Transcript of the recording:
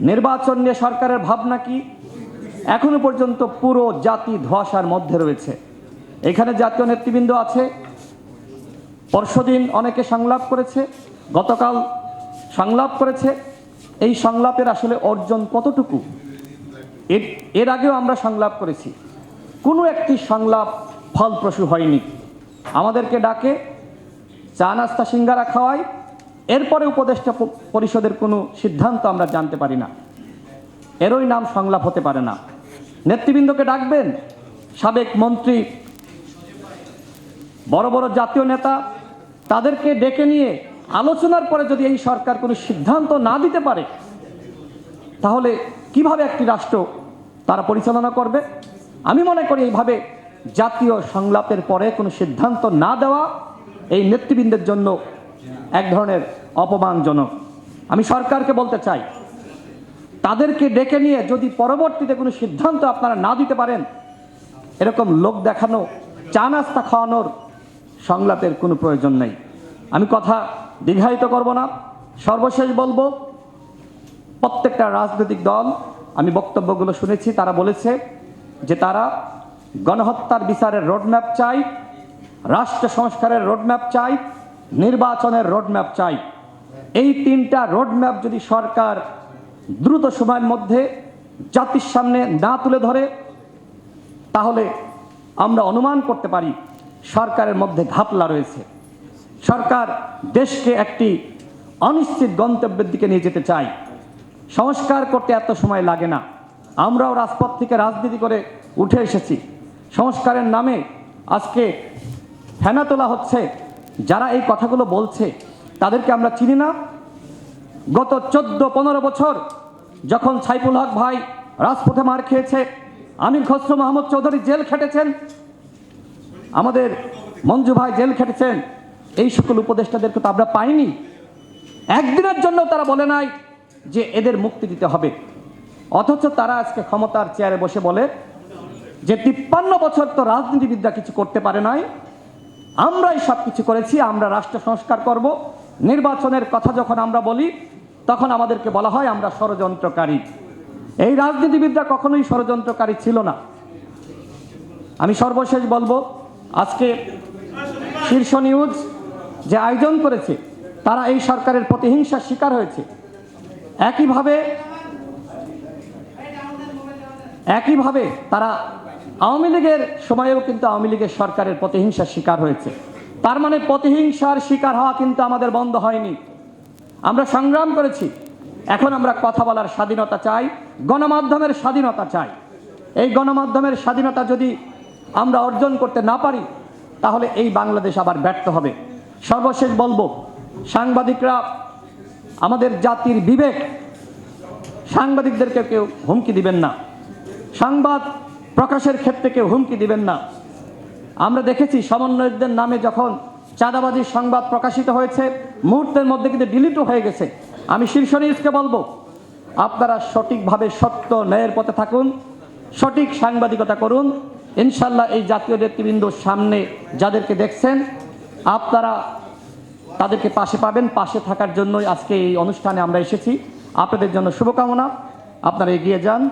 নির্বাচন নিয়ে সরকারের ভাবনা কি? এখনও পর্যন্ত পুরো জাতি ধোয়াশার মধ্যে রয়েছে। এখানে জাতীয় নেতৃবৃন্দ আছে। পরশুদিন অনেকে সংলাপ করেছে। গতকাল সংলাপ করেছে। এই সংলাপের আসলে অর্জন কতটুকু? এর আগেও আমরা সংলাপ করেছি। কোনো একটি সংলাপ ফলপ্রসূ হয়নি। আমাদেরকে ডাকে, চা নাস্তা সিঙ্গারা খাওয়ায় এরপরে উপদেষ্টা পরিষদের কোনো সিদ্ধান্ত আমরা জানতে পারি না। এরই নাম সংলাপ হতে পারে না। নেতৃবৃন্দকে ডাকবেন। সাবেক মন্ত্রী, বড় বড় জাতীয় নেতা, তাদেরকে ডেকে নিয়ে আলোচনার পরে যদি এই সরকার কোনো সিদ্ধান্ত না দিতে পারে, তাহলে কীভাবে একটি রাষ্ট্র তারা পরিচালনা করবে? আমি মনে করি এইভাবে জাতীয় সংলাপের পরে কোনো সিদ্ধান্ত না দেওয়া এই নেতৃবৃন্দের জন্য এক ধরনের অপমানজনক। আমি সরকারকে বলতে চাই, তাদেরকে ডেকে নিয়ে যদি পরবর্তীতে কোনো সিদ্ধান্ত আপনারা না দিতে পারেন, এরকম লোক দেখানো, চা নাস্তা খাওয়ানোর সংলাপের কোনো প্রয়োজন নেই। আমি কথা দীর্ঘায়িত করব না, সর্বশেষ বলব, প্রত্যেকটা রাজনৈতিক দল, আমি বক্তব্যগুলো শুনেছি, তারা বলেছে যে তারা গণহত্যার বিচারের রোডম্যাপ চাই রাষ্ট্র সংস্কারের রোডম্যাপ চাই নির্বাচনের রোডম্যাপ চাই। এই তিনটা রোডম্যাপ যদি সরকার দ্রুত সময়ের মধ্যে জাতির সামনে না তুলে ধরে, তাহলে আমরা অনুমান করতে পারি সরকারের মধ্যে ঘাপলা রয়েছে। সরকার দেশকে একটি অনিশ্চিত গন্তব্যের দিকে নিয়ে যেতে চায়। সংস্কার করতে এত সময় লাগে না। আমরাও রাজপথ থেকে রাজনীতি করে উঠে এসেছি। সংস্কারের নামে আজকে ফেনা তোলা হচ্ছে যারা এই কথাগুলো বলছে, তাদেরকে আমরা চিনি না। গত চোদ্দ, পনেরো বছর যখন সাইফুল হক ভাই রাজপথে মার খেয়েছে, আমির খসরু মাহমুদ চৌধুরী জেল খেটেছেন, আমাদের মঞ্জু ভাই জেল খেটেছেন, এই সকল উপদেষ্টাদেরকে তো আমরা পাইনি। একদিনের জন্য তারা বলে নাই যে এদের মুক্তি দিতে হবে। অথচ তারা আজকে ক্ষমতার চেয়ারে বসে বলে যে, তিপ্পান্ন বছর তো রাজনীতিবিদরা কিছু করতে পারে নাই আমরাই সব কিছু করেছি, আমরা রাষ্ট্র সংস্কার করব। নির্বাচনের কথা যখন আমরা বলি, তখন আমাদেরকে বলা হয় আমরা ষড়যন্ত্রকারী। এই রাজনীতিবিদরা কখনোই ষড়যন্ত্রকারী ছিল না। আমি সর্বশেষ বলব, আজকে শীর্ষ নিউজ যে আয়োজন করেছে, তারা এই সরকারের প্রতিহিংসার শিকার হয়েছে। একইভাবে একইভাবে তারা আওয়ামী লীগের সময়েও কিন্তু আওয়ামী লীগের সরকারের প্রতিহিংসার শিকার হয়েছে। তার মানে প্রতিহিংসার শিকার হওয়া কিন্তু আমাদের বন্ধ হয়নি। আমরা সংগ্রাম করেছি। এখন আমরা কথা বলার স্বাধীনতা চাই, গণমাধ্যমের স্বাধীনতা চাই। এই গণমাধ্যমের স্বাধীনতা যদি আমরা অর্জন করতে না পারি, তাহলে এই বাংলাদেশ আবার ব্যর্থ হবে। সর্বশেষ বলব, সাংবাদিকরা, আমাদের জাতির বিবেক, সাংবাদিকদেরকে কেউ হুমকি দিবেন না। সংবাদ প্রকাশের ক্ষেত্রে কেউ হুমকি দিবেন না। আমরা দেখেছি সমন্বয়কদের নামে যখন চাঁদাবাজির সংবাদ প্রকাশিত হয়েছে, মুহূর্তের মধ্যে কিন্তু ডিলিটও হয়ে গেছে। আমি শীর্ষ নিউজকে বলব, আপনারা সঠিকভাবে সত্য ন্যায়ের পথে থাকুন, সঠিক সাংবাদিকতা করুন। ইনশাল্লাহ এই জাতীয় নেতৃবৃন্দর সামনে যাদেরকে দেখছেন, আপনারা তাদেরকে পাশে পাবেন, পাশে থাকার জন্যই আজকে এই অনুষ্ঠানে আমরা এসেছি। আপনাদের জন্য শুভকামনা। আপনারা এগিয়ে যান।